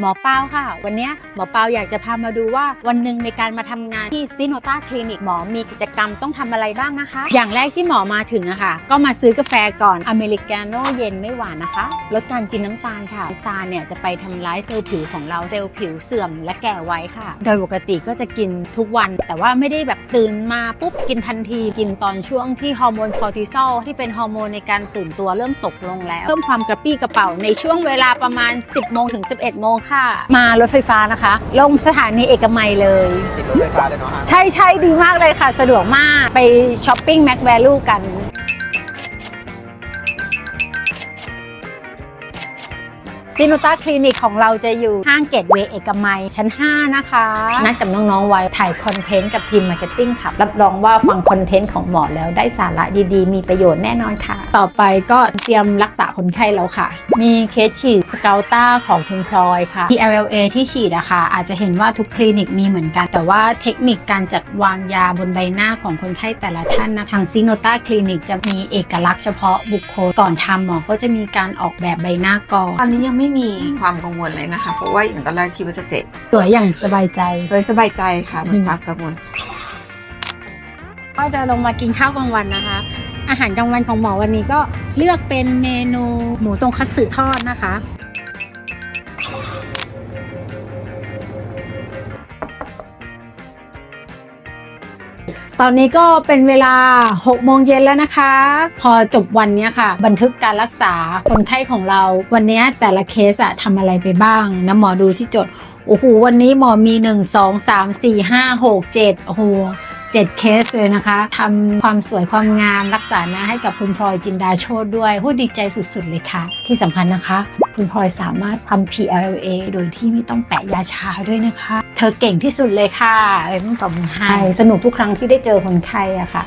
หมอเปาค่ะ วันนี้หมอเปาอยากจะพามาดูว่าวันหนึ่งในการมาทำงานที่ซิโนตาคลินิกหมอมีกิจกรรมต้องทำอะไรบ้างนะคะ อย่างแรกที่หมอมาถึงอะค่ะ ก็มาซื้อกาแฟก่อนอเมริกาโน่เย็นไม่หวานนะคะลดการกินน้ำตาลค่ะน้ำตาลเนี่ยจะไปทำร้ายเซลล์ผิวของเราเซลล์ผิวเสื่อมและแก่ไว้ค่ะ โดยปกติก็จะกินทุกวัน แต่ว่าไม่ได้แบบตื่นมาปุ๊บกินทันทีกินตอนช่วงที่ฮอร์โมนคอร์ติซอลที่เป็นฮอร์โมนในการตื่นตัวเริ่มตกลงแล้วเพิ่มความกระปี้กระเป๋าในช่วงเวลาประมาณ 10โมงถึง11โมงค่ะมารถไฟฟ้านะคะ ลงสถานีเอกมัยเลย ติดรถไฟฟ้าเลยเนาะฮะใช่ใช่ดีมากเลยค่ะ สะดวกมากไปช้อปปิ้งแม็กแวลูกันซิโนตาคลินิกของเราจะอยู่ห้างเกตเวย์เอกมัยชั้น 5 นะคะ นัดกับน้อง ๆ ไว้ถ่ายคอนเทนต์กับทีมมาร์เก็ตติ้งค่ะ รับรองว่าฟังคอนเทนต์ของหมอแล้วได้สาระดีๆ มีประโยชน์แน่นอนค่ะ ต่อไปก็เตรียมรักษาคนไข้แล้วค่ะ มีเคสฉีดสเกลตาของคุณพลอยค่ะที่ LLA ที่ฉีดอะค่ะ อาจจะเห็นว่าทุกคลินิกมีเหมือนกัน แต่ว่าเทคนิคการจัดวางยาบนใบหน้าของคนไข้แต่ละท่านนะทางซิโนต้าคลินิกจะมีเอกลักษณ์เฉพาะบุคคลก่อนทำหมอก็จะมีการออกแบบใบหน้าก่อนตอนนี้ยังไม่มีความกังวลเลยนะคะ เพราะว่าอย่างตอนแรกคิดว่าจะเจ็บสวยอย่างสบายใจสวยสบายใจค่ะไม่มีความกังวลก็จะลงมากินข้าวกลางวันนะคะ อาหารกลางวันของหมอวันนี้ก็เลือกเป็นเมนูหมูตรงคัตสึทอดนะคะ ตอนนี้ก็เป็นเวลา 6 โมงเย็นแล้วนะคะ พอจบวันนี้ค่ะ บันทึกการรักษาคนไข้ของเรา วันนี้แต่ละเคสอะทำอะไรไปบ้างนะหมอดูที่จด โอ้โห วันนี้หมอมี 1 2 3 4 5 6 7 โอ้โห เจ็ดเคสเลยนะคะทำความสวยความงามรักษาหน้าให้กับคุณพลอยจินดาโชตด้วยพูดดีใจสุด ๆ เลยค่ะ ที่สำคัญนะคะ คุณพลอยสามารถทำ PLA โดยที่ไม่ต้องแปะยาชาด้วยนะคะ เธอเก่งที่สุดเลยค่ะเลยต้องตบมือให้สนุกทุกครั้งที่ได้เจอคนไข้อะค่ะ